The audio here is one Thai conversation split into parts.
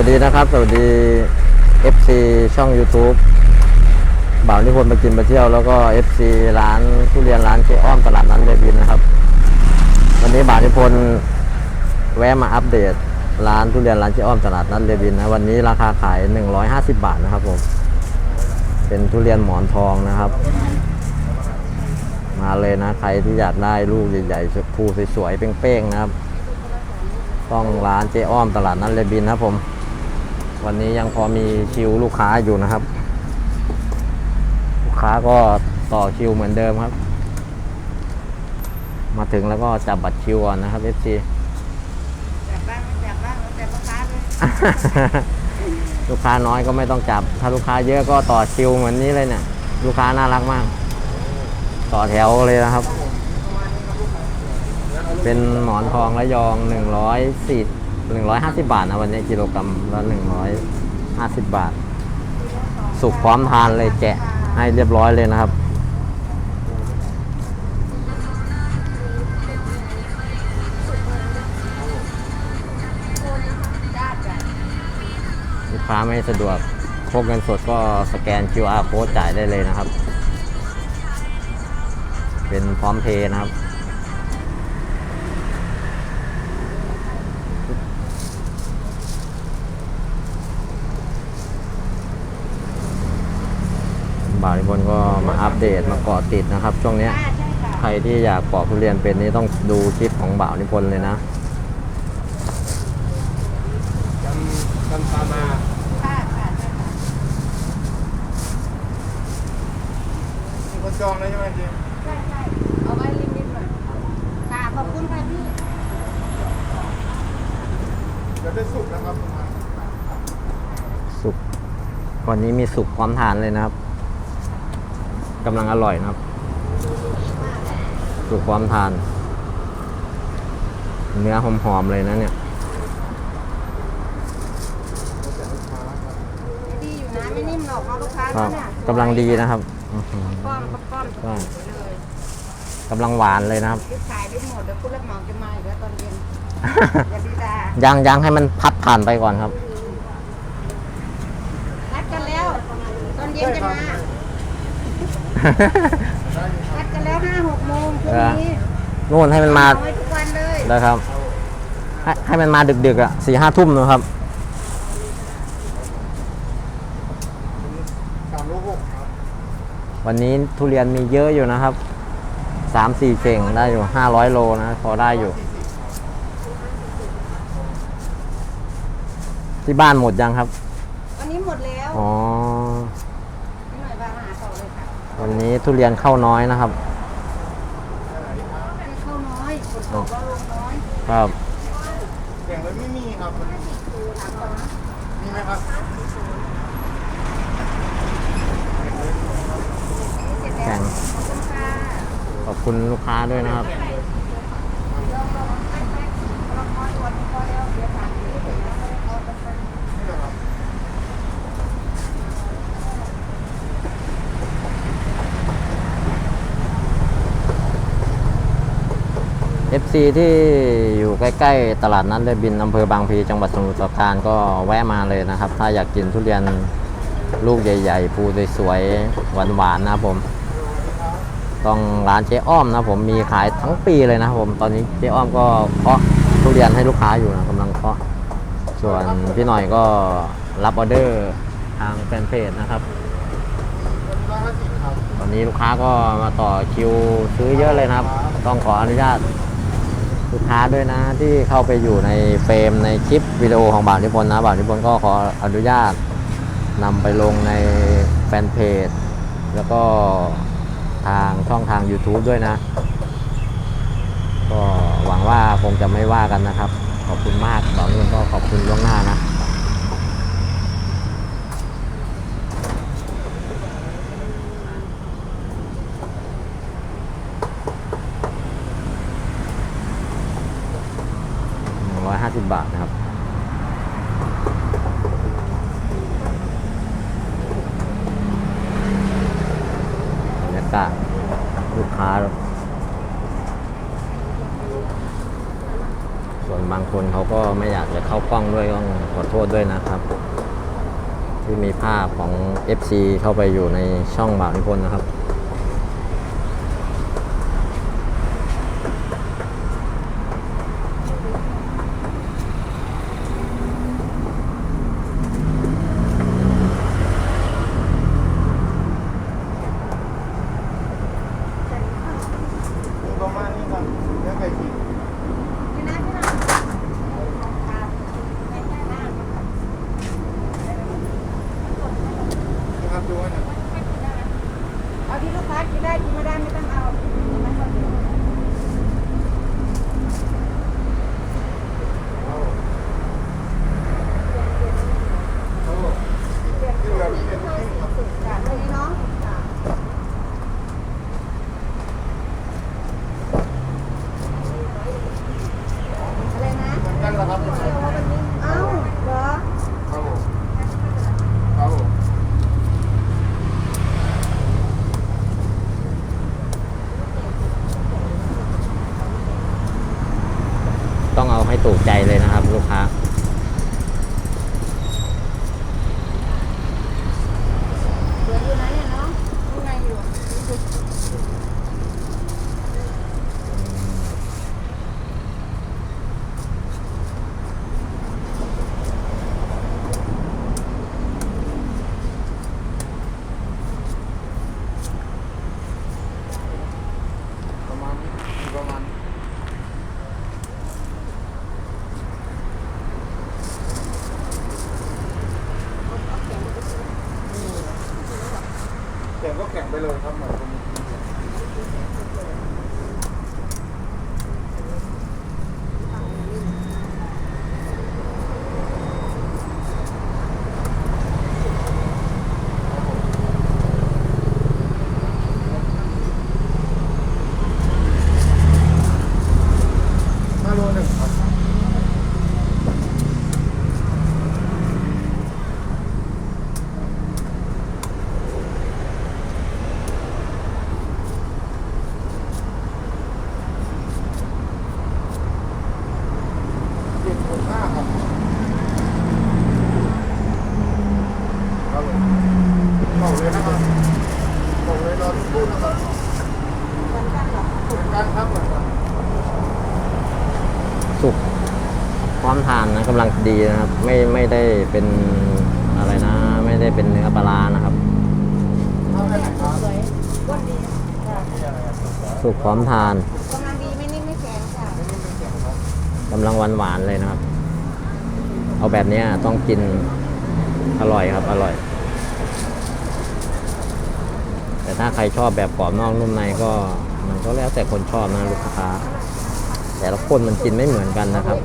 วัสดีนะครับ สวัสดี FC ช่อง YouTube บ่าวนิพนธ์มากินมาเที่ยวแล้วก็ FC ร้านทุเรียนร้านเจ๊อ้อมตลาดนั้นเดบินนะครับ วันนี้บ่าวนิพนธ์แวะมาอัปเดต ร้านทุเรียนร้านเจ๊อ้อมตลาดนัดเดบินนะวันนี้ราคาขาย 150 บาทนะครับผมเป็นทุเรียนหมอนทองนะครับ มาเลยนะใครที่อยากได้ลูกใหญ่ๆภูสวยๆเป้งๆนะครับ ต้องร้านเจ๊อ้อมตลาดนัดเรบินนะครับผม วันนี้ยังพอมีคิวลูกค้าอยู่นะครับ ลูกค้าก็ต่อคิวเหมือนเดิมครับ มาถึงแล้วก็จับบัตรคิวก่อนนะครับ FC จับบ้างไม่จับบ้างแต่พ่อค้าเลยลูกค้าน้อยก็ไม่ต้องจับ ถ้าลูกค้าเยอะก็ต่อคิวเหมือนนี้เลยเนี่ย ลูกค้าน่ารักมาก ต่อแถวเลยนะครับ เป็นหมอนทองระยองหนึ่งร้อยสี่ หนึ่งร้อยห้าสิบาทนะวันนี้กิโลกรัมละหนึ่งร้อยห้าสิบบาท สุกพร้อมทานเลยแกะให้เรียบร้อยเลยนะครับ ลูกค้าไม่สะดวกพกเงินสดก็สแกน QR code จ่ายได้เลยนะครับ เป็นพร้อมเพย์นะครับ บ่าวนิพนธ์ก็มาอัปเดตมาเกาะติดนะครับ ช่วงเนี้ยจ้าใช่ค่ะใครที่อยากปอกทุเรียนเป็นนี่ต้องดูคลิปของบ่าวนิพนธ์เลยนะกันกันตามาค่ะค่ะใช่ค่ะมีคนจองเลยใช่ไหมเจ๊ใช่ใช่เอาไว้ริมๆหน่อยค่ะขอบคุณค่ะพี่เดี๋ยวได้สุกนะครับประมาณสุกวันนี้มีสุกพร้อมทานเลยนะครับ กำลังอร่อยนะครับสุกพร้อมทาน เนื้อหอมๆเลยนะเนี่ยดีอยู่นะไม่นิ่มหรอกเนาะลูกค้าก็เนาะเนี่ยกำลังดีนะครับอื้อหือป้อมป้อมใช่สวยเลยกำลังหวานเลยนะครับรีบขายได้หมดเดี๋ยวคุณรับเหมาจะมาอีกแล้วตอนเย็นอย่าดีดายังยังให้มันพัดผ่านไปก่อนครับนัดกันแล้ว ตอนเย็นจะมา นัดกันแล้วห้าหกโมงพรุ่งนี้นู่นให้มันมาเอไว้ทุกวันเลยนะครับให้ให้มันมาดึกๆอะสี่ห้าทุ่มนะครับ สามโลหกครับวันนี้ทุเรียนมีเยอะอยู่นะครับสามสี่เข่งได้อยู่ห้าร้อยโลนะพอได้อยู่ ที่บ้านหมดยังครับ วันนี้หมดแล้ว อ๋อ พี่หน่อยมาหาต่อเลยค่ะ วันนี้ทุเรียนเข้าน้อยนะครับให้เข้าน้อยฝนตกแล้วลงน้อยครับแข่งเลยไม่มีครับมีไหมครับเสร็จแข่แล้วงขอบคุณค่ะขอบคุณลูกค้าด้วยนะครับ FC ที่อยู่ใกล้ ๆ ตลาดนัดเรบินอำเภอบางพลีจังหวัดสมุทรปราการก็แวะมาเลยนะครับ ถ้าอยากกินทุเรียนลูกใหญ่ ๆ ภูสวยๆหวานๆนะผม ต้องร้านเจ๊อ้อมนะผมมีขายทั้งปีเลยนะผมตอนนี้เจ๊อ้อมก็เคาะทุเรียนให้ลูกค้าอยู่นะกำลังเคาะส่วนพี่หน่อยก็รับออเดอร์ทางแฟนเพจนะครับร้อยห้าสิบครับตอนนี้ลูกค้าก็มาต่อคิวซื้อเยอะเลยนะครับ ต้องขออนุญาต ลูกค้าด้วยนะที่เข้าไปอยู่ในเฟรมในคลิปวิดีโอของบ่าวนิพนธ์นะบ่าวนิพนธ์ก็ขออนุญาตนำไปลงในแฟนเพจ แล้วก็ทางช่องทาง YouTube ด้วยนะ ก็หวังว่าคงจะไม่ว่ากันนะครับ ขอบคุณมากบ่าวนิพนธ์ก็ขอบคุณล่วงหน้านะ 50 บาทนะครับ บรรยากาศลูกค้า ส่วนบางคนเขาก็ไม่อยากจะเข้ากล้องด้วยต้องขอโทษด้วยนะครับ ที่มีภาพของ FC เข้าไปอยู่ในช่องบ่าวนิพนธ์นะครับ นะครับ ลูกค้า ก็แข่งไปเลยครับเหมือนคน เป็นอะไรนะ ไม่ได้เป็นเนื้อปลานะครับสุกพร้อมทานกำลังวัหวานหวานๆเลยนะครับ เอาแบบนี้ต้องกินอร่อยครับ อร่อย แต่ถ้าใครชอบแบบกรอบนอกนุ่มในก็ มันก็แล้วแต่คนชอบนะลูกค้า แต่ละคนมันกินไม่เหมือนกันนะครับ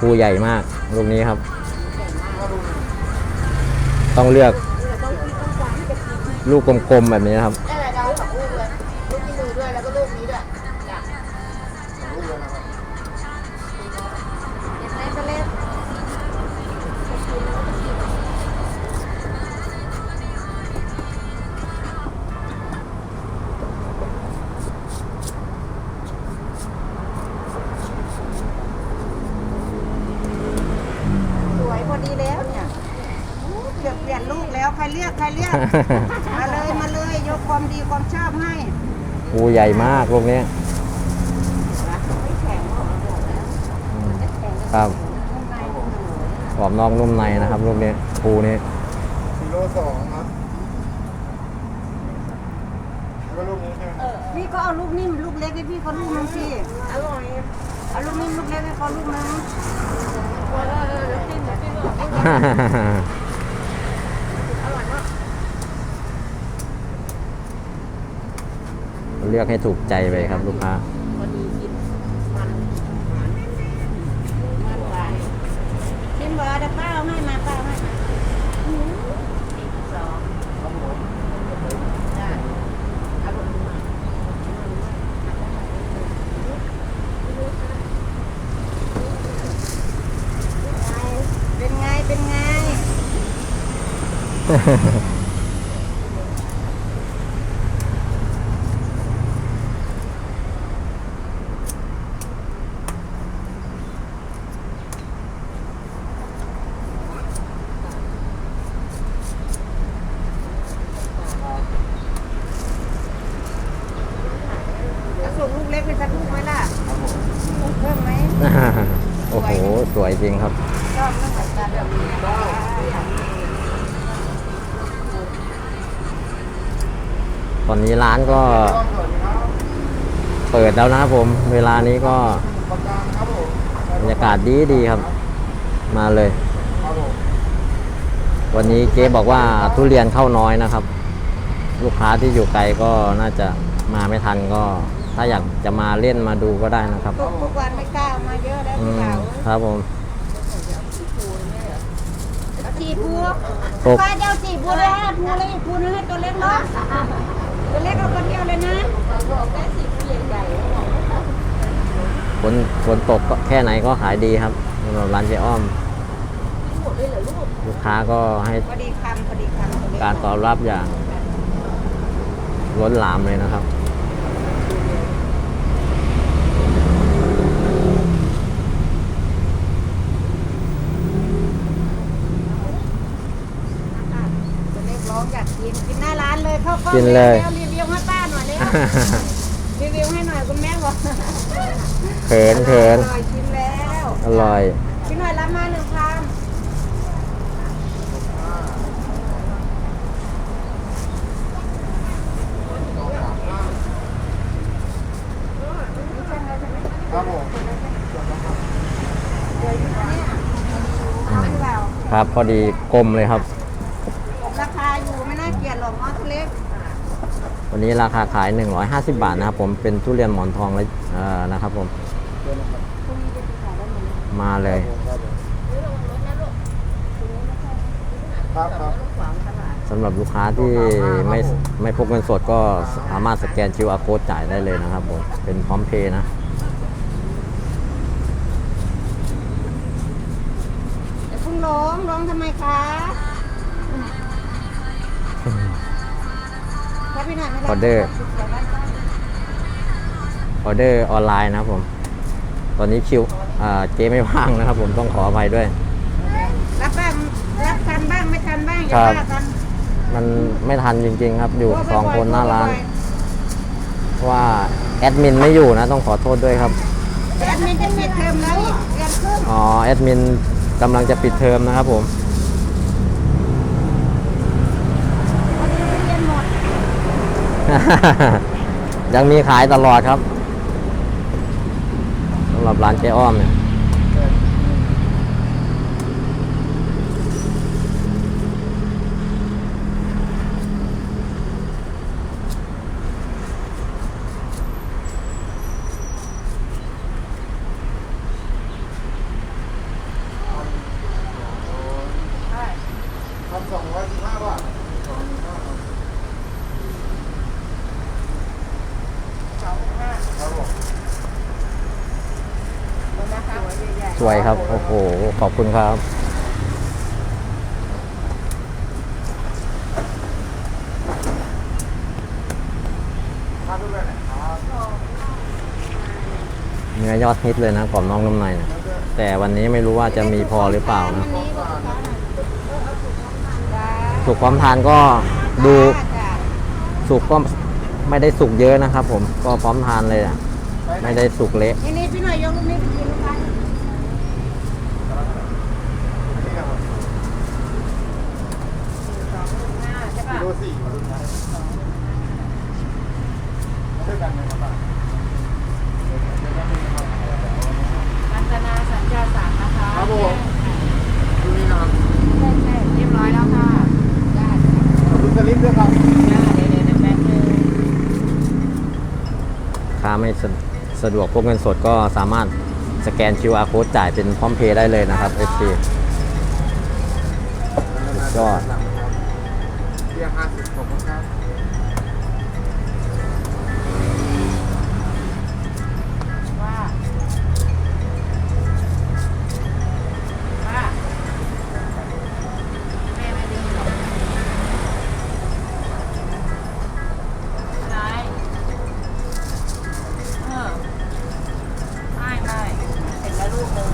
ภูใหญ่มากลูกนี้ครับ ต้องเลือก ลูกกลมๆแบบนี้นะครับ มาเลยมาเลยยกความดีความชอบให้ปูใหญ่มากลงเนี้ยครับกอบนอกนุ่มในนะครับรูปนี้ปูนี้กิโลสองครับแล้วก็ลูกนี้ใช่ไหมพี่ก็เอาลูกนิ่มลูกเล็กให้พี่เขาลูกนึงสิอร่อยเอาลูกนิ่มลูกเล็กให้เขาลูกนึง เลือกให้ถูกใจไปครับลูกค้าฉันบอร์วป้าเอาให้มาเอาให้มาเป็นไง เป็นไง เล็กไปสักลูกไหมล่ะเพิ่มไหมโอ้โห สวยจริงครับชอบเรื่องของการแบบนี้ตอนนี้ร้านก็ เปิดแล้วนะครับผม เวลานี้ก็บรรยากาศดีดีครับ มาเลย วันนี้เจ๊บอกว่าทุเรียนเข้าน้อยนะครับ ลูกค้าที่อยู่ไกลก็น่าจะ มาไม่ทันก็ ถ้าอยากจะมาเล่นมาดูก็ได้นะครับ ทุกทุกวันไม่กล้าเอามาเยอะแล้วอืพี่มสาวครับผมแล้วจีพูตก ป้าเจ้าจีพูเลยฮะพูเลยพูนึงให้ตัวเล็กเนาะตัวเล็กเอาคนเดียวเลยนะแต่สีใหญ่ฝนฝนตกก็แค่ไหนก็ขายดีครับสำหรับร้านเจ๊อ้อม ลูกค้าก็ให้พอดีคำพอดีคำตัวเล็กการตอบรับอย่างล้นหลามเลยนะครับ ตัวเล็กร้องอยากกินกินหน้าร้านเลยเข้า กินเลย รีวิวให้ป้าหน่อยเลยรีวิวให้หน่อยคุณแม่บอกเขินเขินอร่อยชิมแล้วอร่อย พี่หน่อยรับมาหนึ่งคำครับผมเอาหรือเปล่าครับพอดีกลมเลยครับ ราคาอยู่ไม่น่าเกลียดหรอกมอสเล็ก วันนี้ราคาขาย 150 บาทนะครับผมเป็นทุเรียนหมอนทองเลยเอ่อนะครับผมมาเลยสำหรับลูกค้าที่ไม่ไม่พกเงินสดก็สามารถสแกน QR code จ่ายได้เลยนะครับผมเป็นพร้อมเพย์นะอย่าเพิ่งร้องร้องทำไมคะ อยไม่รับออเดอร์ออเดอร์ออนไลน์นะครับผม ตอนนี้คิวอ่าเจ๊ไม่ว่างนะครับผมต้องขออภัยด้วย รับบ้างรับทันบ้างไม่ทันบ้างอครัย่าบว่ากันมันไม่ทันจริง ๆ ครับ อยู่สองคนหน้าร้านเพราะว่าแอดมินไม่อยู่นะ ต้องขอโทษด้วยครับแอดมินจะปิดเทอมแล้วอีกเดือนครึ่งอ๋อแอดมินกำลังจะปิดเทอมนะครับผม วันนี้เรียนหมด ยังมีขายตลอดครับสำหรับร้านเจ๊อ้อมเนี่ย พันสองร้อยสิบห้าบาท สองห้า ครับผม นะคะใหญ่ สวยครับ โอ้โห ขอบคุณครับเนื้อยอดฮิตเลยนะกรอบน้อกนุ่มในนี่ยแต่วันนี้ไม่รู้ว่าจะมีพอหรือเปล่านะสุกน้ำมันจ้าสุกพร้อมทานก็ดูสุกก็ไม่ได้สุกเยอะนะครับผมก็พร้อมทานเลยอะไม่ได้สุกเละนี่พี่หน่อยยกลูกนี้ไปกินลูกค้า อันนี้ครับผม สองลูกห้าใช่ป่ะ กิ ตัวสี่มาดูนะกันไหมครับรัตนาสัญญาสามนะคะครับผมดูนี่นะครับใช่ใช่เรียบร้อยแล้วค่ะได้ขอบคุณสลิปด้วยครับได้เดี๋ยวเดี๋ยวแป๊บนึงค้าไม่สะดวกพกเงินสดก็สามารถสแกน QR code จ่ายเป็นพร้อมเพย์ได้เลยนะครับ FC สุดยอดียห้าสิบขอบคุครับว่าว่าแม่ไม่ดึงหรอกอะเออไม่ไม่เสร็จแล้วลูกมึง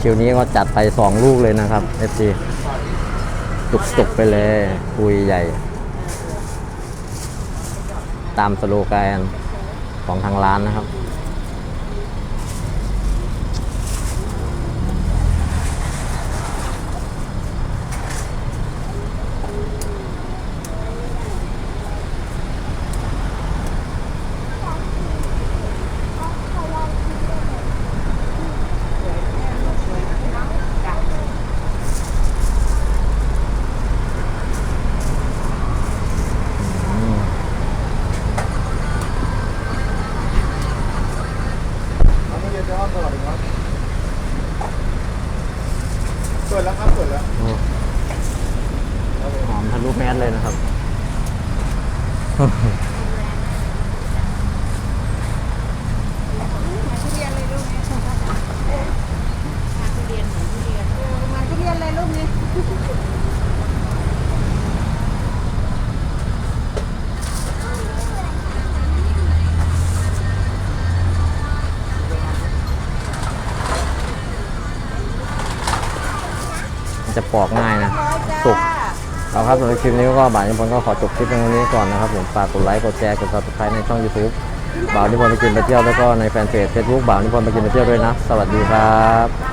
คิวนี้ก็จัดไป 2 ลูกเลยนะครับ FC จุกๆไปเลยคุยใหญ่ ตามสโลแกนของทางร้านนะครับ น้ำเย็นจะอ้อมตลอดเลยครับเปิดแล้วครับเปิดแล้ว โอ้หอมทะลุแมสเลยนะครับ ทุเรียนเลยลูกนี้ทุเรียนเหมือนทุเรียนเออเหมือนทุเรียนเลยลูกนี้ มัน จะปอกง่ายนะร้อยจ้าสุกเอาครับสำหรับคลิปนี้ก็บ่าวนิพนธ์ก็ขอจบคลิปเพียงเท่านี้ก่อนนะครับผมฝากกดไลค์กดแชร์กด subscribe ในช่อง YouTube บ่าวนิพนธ์ไปกินไปเที่ยวแล้วก็ในแฟนเพจ Facebook บ่าวนิพนธ์ไปกินไปเที่ยวด้วยนะ สวัสดีครับ